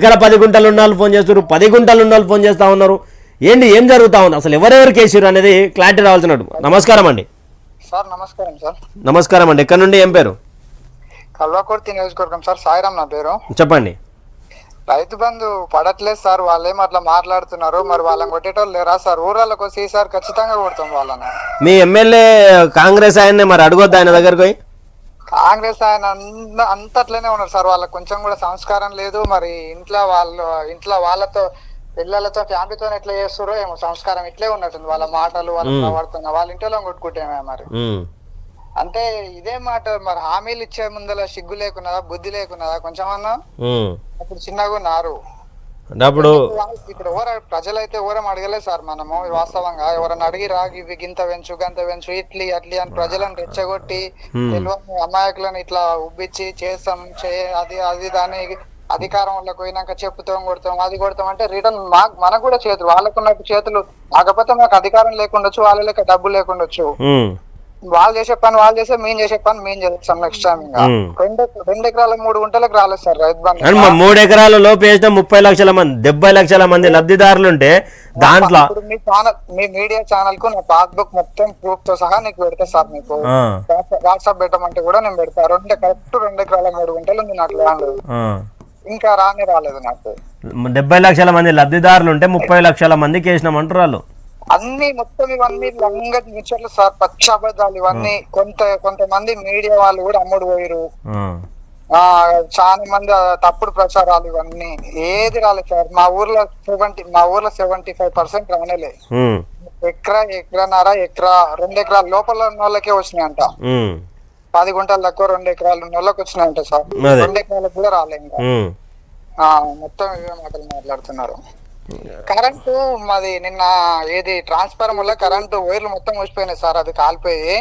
ఇక్కడ పది గుంటలు ఉన్న వాళ్ళు ఫోన్ చేస్తారు పది గుంటలు ఉన్న వాళ్ళు ఫోన్ చేస్తా ఉన్నారు. ఏంటి ఏం జరుగుతా ఉంది? అసలు ఎవరెవరు కేసారు అనేది క్లారిటీ రావాల్సిన నమస్కారం అండి. సార్ నమస్కారం సార్. నమస్కారం అండి. ఎక్కడ నుండి ఏం పేరు? కల్వాకుర్తి నియోజకవర్గం సార్ సాయిరామ్ నా పేరు. చెప్పండి. రైతు బంధు పడట్లేదు సార్ వాళ్ళేం అట్లా మాట్లాడుతున్నారు? మరి వాళ్ళని కొట్టేటోళ్ళు లేరా సార్? ఊరాలకు వచ్చి సార్ ఖచ్చితంగా కొడతాం వాళ్ళని. మీ ఎమ్మెల్యే కాంగ్రెస్ ఆయన్నే మరి అడగొద్దు ఆయన దగ్గరకు పోయి? కాంగ్రెస్ ఆయన అంతట్లోనే ఉన్నారు సార్. వాళ్ళకి కొంచెం కూడా సంస్కారం లేదు. మరి ఇంట్లో వాళ్ళు ఇంట్లో వాళ్ళతో పిల్లలతో ఫ్యామిలీతో ఎట్లా చేస్తారో ఏమో. సంస్కారం ఇట్లే ఉన్నట్టుంది. వాళ్ళ మాటలు వాళ్ళ ప్రవర్తన వాళ్ళ ఇంట్లో కొట్టుకుంటేమే మరి. అంటే ఇదే మాట మరి హామీలు ఇచ్చే ముందర సిగ్గు లేకున్నదా బుద్ధి లేకున్నదా కొంచెం అన్నా. అప్పుడు చిన్నగా ఉన్నారు. అంటే అప్పుడు ఇప్పుడు ఎవరు ప్రజలైతే ఎవరం అడగలేదు సార్ మనము వాస్తవంగా. ఎవరైనా అడిగి రాగి ఇవి గింత పెంచు గంత పెంచు ఇట్లి అట్లి అని ప్రజలను రెచ్చగొట్టి తెలియని అమాయకులను ఇట్లా ఉబ్బిచ్చి చేస్తాం చే అది అది దాని అధికారంలోకి పోయినాక చెప్పుతాం కొడతాం అది కొడతాం అంటే రిటర్న్ మా మనకు కూడా చేతులు వాళ్ళకున్నట్టు చేతులు. కాకపోతే మాకు అధికారం లేకుండొచ్చు వాళ్ళ లెక్క డబ్బు లేకుండొచ్చు. వాళ్ళు చేసే పని వాళ్ళు చేసే మేము చేసే పని మేము చేస్తాం నెక్స్ట్ టైం ఇంకా. మ్మ్. రెండు రెండు ఎకరాల మూడు గుంటలకు రాలేదు సార్ రైతు బంధు. మూడు ఎకరాల లోపు వేసిన ముప్పై లక్షల మంది డెబ్బై లక్షల మంది లబ్ధిదారులు ఉంటే దాంట్లో మీ ఛానల్ మీ మీడియా ఛానల్కు నా పాస్బుక్ మొత్తం ప్రూఫ్తో సహా నీకు పెడతా సార్ మీకు. వాట్సాప్ పెట్టమంటే కూడా నేను పెడతా. రెండు కరెక్ట్ రెండు ఎకరాల మూడు గుంటలు ఉంది నాకు ల్యాండ్. ఇంకా రానే రాలేదు నాకు. డెబ్బై లక్షల మంది లబ్ధిదారులు ఉంటే ముప్పై లక్షల మందికి వేసినామంటారు వాళ్ళు. అన్ని మొత్తం ఇవన్నీ లంగ ముచ్చట్లు సార్ పచ్చ అబద్ధాలు ఇవన్నీ కొంత కొంతమంది మీడియా వాళ్ళు కూడా అమ్ముడు పోయిరు ఆ. చాలా మంది తప్పుడు ప్రచారాలు ఇవన్నీ ఏది రాలేదు సార్ మా ఊర్లో సెవెంటీ మా ఊర్లో సెవెంటీ ఫైవ్ పర్సెంట్ రానేలే. ఎకరా ఎకరన్నర ఎకరా రెండు ఎకరాల లోపల ఉన్న వాళ్ళకే వచ్చినాయంట. పది గుంటలు తక్కువ రెండు ఎకరాలు ఉన్న వాళ్ళకి వచ్చినాయంట సార్. రెండు ఎకరాలకు కూడా రాలే ఇంకా ఉమ్. ఆ, మొత్తం ఇవే మాటలు మాట్లాడుతున్నారు కరెంటు మాది నిన్న ఏది ట్రాన్స్ఫార్మర్ వల్ల కరెంటు వైర్లు మొత్తం వచ్చిపోయినాయి సార్ అది కాలిపోయి.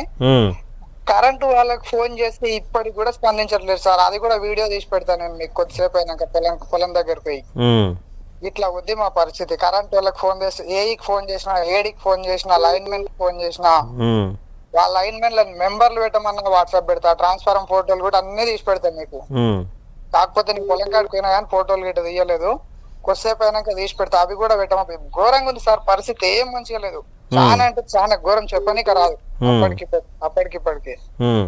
కరెంటు వాళ్ళకి ఫోన్ చేస్తే ఇప్పటికి కూడా స్పందించట్లేదు సార్ అది కూడా వీడియో తీసి పెడతాను నేను మీకు కొద్దిసేపు అయినాక పొలం పొలం దగ్గరికి పోయి. ఇట్లా ఉంది మా పరిస్థితి కరెంట్ వాళ్ళకి ఫోన్ చేస్తే ఏఈకి ఫోన్ చేసినా ఏడికి ఫోన్ చేసినా లైన్మెన్ ఫోన్ చేసినా. వాళ్ళ లైన్మెన్ మెంబర్లు పెట్టమన్నా వాట్సాప్ పెడతా ట్రాన్స్ఫారం ఫోటోలు కూడా అన్ని తీసి పెడతా మీకు. కాకపోతే నీకు పొలం కాడికి పోయినా కానీ ఫోటోలు గిట్ట తీయలేదు కొద్దిసేపు అయినాక తీసి పెడతా అవి కూడా పెట్టమా ఘోరంగా ఉంది సార్ పరిస్థితి ఏం మంచిగా లేదు. చాలా అంటే చాలా ఘోరం చెప్పనీక రాదు. అప్పటికి అప్పటికిప్పటికి ఉమ్.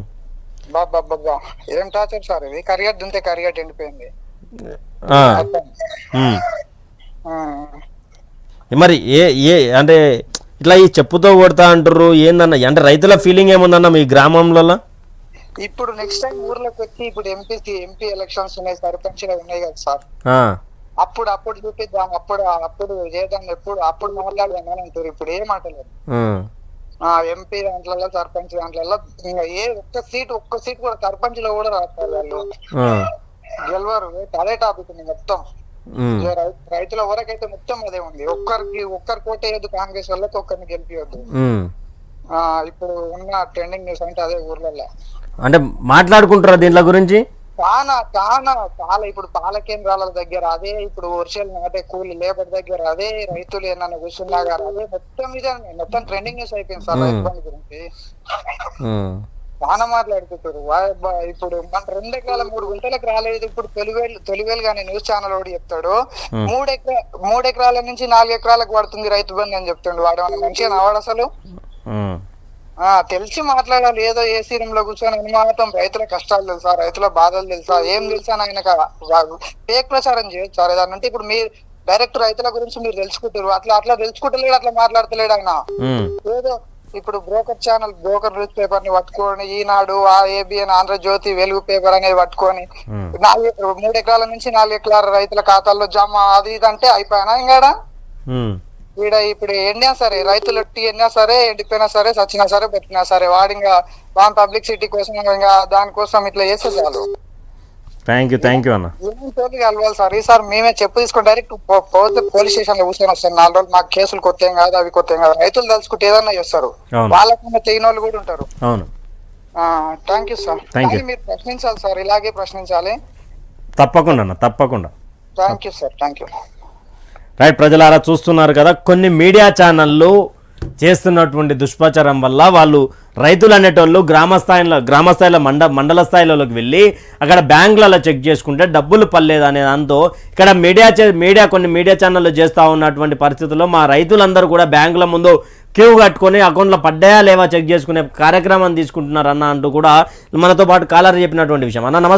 బాబా బాబా ఏం టార్చర్ సార్ ఇది? కరిగట్ దుంతే కరిగట్ ఎండిపోయింది. మరి ఏ ఏ అంటే ఇట్లా ఈ చెప్పుతో కొడతా అంటారు ఏందన్న అంటే రైతుల ఫీలింగ్ ఏముందన్న మీ గ్రామంలో ఇప్పుడు నెక్స్ట్ టైం ఊర్లోకి వచ్చి ఇప్పుడు ఎంపీ ఎంపీ ఎలక్షన్స్ ఉన్నాయి సర్పంచ్ ఉన్నాయి కదా సార్. అప్పుడు అప్పుడు చూపిద్దాం. అప్పుడు అప్పుడు చేద్దాం. ఎప్పుడు అప్పుడు మాట్లాడదాం అని అంటారు. ఇప్పుడు ఏ మాటలేదు. ఆ. ఎంపీ దాంట్లో సర్పంచ్ దాంట్లో ఏ ఒక్క సీట్ ఒక్క సీట్ కూడా సర్పంచ్లో కూడా రాస్తారు వాళ్ళు. గెలవరు. అదే టాపిక్ ఉంది మొత్తం. రైతుల వరకైతే మొత్తం అదే ఉంది. ఒక్కరికి ఒక్కరి కోటేయద్దు కాంగ్రెస్ వాళ్ళకి ఒక్కరిని గెలిపియొద్దు. ఇప్పుడు ఉన్న ట్రెండింగ్ న్యూస్ అంటే అదే ఊర్లలో అంటే మాట్లాడుకుంటారా దీంట్లో గురించి? చాలా చాలా చాలా ఇప్పుడు పాల కేంద్రాల దగ్గర అదే ఇప్పుడు వర్షాలు నాటే కూలి లేబర్ దగ్గర అదే రైతులు ఏమన్నా కూర్చున్నా గారు అదే మొత్తం ఇదే మొత్తం ట్రెండింగ్ న్యూస్ అయిపోయింది సార్ రైతు బంధు గురించి. చాలా మాట్లాడుకుంటారు బా- ఇప్పుడు మన రెండు ఎకరాల మూడు గుంటలకు రాలేదు. ఇప్పుడు తొలివేలు తొలివేలు కానీ న్యూస్ ఛానల్ వాడు చెప్తాడు. మూడు ఎకరా మూడు ఎకరాల నుంచి నాలుగు ఎకరాలకు పడుతుంది రైతు బంధు అని చెప్తుండు వాడు. మంచిగా నవాడు అసలు. తెలిసి మాట్లాడాలి. ఏదో ఏసీ రూమ్లో కూర్చొని అనుమానం రైతుల కష్టాలు తెలుసా? రైతుల బాధలు తెలుసా? ఏం తెలుసా అని ఆయనకు ఫేక్ ప్రచారం చేయొచ్చు? సార్ అంటే ఇప్పుడు మీరు డైరెక్ట్ రైతుల గురించి మీరు తెలుసుకుంటారు. అట్లా అట్లా తెలుసుకుంటలేడు అట్లా మాట్లాడతలేడు ఆయన. ఏదో ఇప్పుడు బ్రోకర్ ఛానల్ బ్రోకర్ న్యూస్ పేపర్ని పట్టుకొని ఈనాడు ఆ ఏబిఎన్ ఆంధ్రజ్యోతి వెలుగు పేపర్ అనేది పట్టుకొని. నాలుగు మూడు ఎకరాల నుంచి నాలుగు ఎకరాల రైతుల ఖాతాల్లో జమ అది ఇది అంటే అయిపోయినా ఇంకాడా? ఈడ ఇప్పుడు ఎండినా సరే రైతులు టీ ఎండినా సరే ఎండిపోయినా సరే చచ్చినా సరే పెట్టినా సరే వాడు ఇంకా వాన్ పబ్లిసిటీ కోసం ఇంకా దానికోసం ఇట్లా చేస్తే చాలు. థ్యాంక్ యూ థ్యాంక్ యూ అన్న. తోటి కలవాలి సార్? ఈసారి మేమే చెప్పు తీసుకొని డైరెక్ట్ పోతే పోలీస్ స్టేషన్లో కూర్చొని వస్తారు. నాలుగు రోజులు మాకు కేసులు కొత్త కాదు అవి కొత్త కాదు. రైతులు తలుచుకుంటే ఏదన్నా చేస్తారు. వాళ్ళకన్నా చేయని వాళ్ళు కూడా ఉంటారు. అవును. Thank you sir you. కానీ మీరు ప్రశ్నించాలి సార్ ఇలాగే ప్రశ్నించాలి. తప్పకుండా అన్న తప్పకుండా. Thank you sir thank you right ప్రజలారా చూస్తున్నారు కదా కొన్ని మీడియా ఛానళ్ళు చేస్తున్నటువంటి దుష్ప్రచారం వల్ల వాళ్ళు రైతులు అనేటోళ్ళు గ్రామ స్థాయిలో గ్రామ స్థాయిలో మండ మండల స్థాయిలోకి వెళ్ళి అక్కడ బ్యాంకులలో చెక్ చేసుకుంటే డబ్బులు పర్లేదు అనే దాంతో ఇక్కడ మీడియా మీడియా కొన్ని మీడియా ఛానళ్ళు చేస్తూ ఉన్నటువంటి పరిస్థితుల్లో మా రైతులందరూ కూడా బ్యాంకుల ముందు క్యూ కట్టుకొని అకౌంట్లో పడ్డాయా లేవా చెక్ చేసుకునే కార్యక్రమం తీసుకుంటున్నారు అన్న అంటూ కూడా మనతో పాటు కాలర్ చెప్పినటువంటి విషయం. అన్న నమస్తే.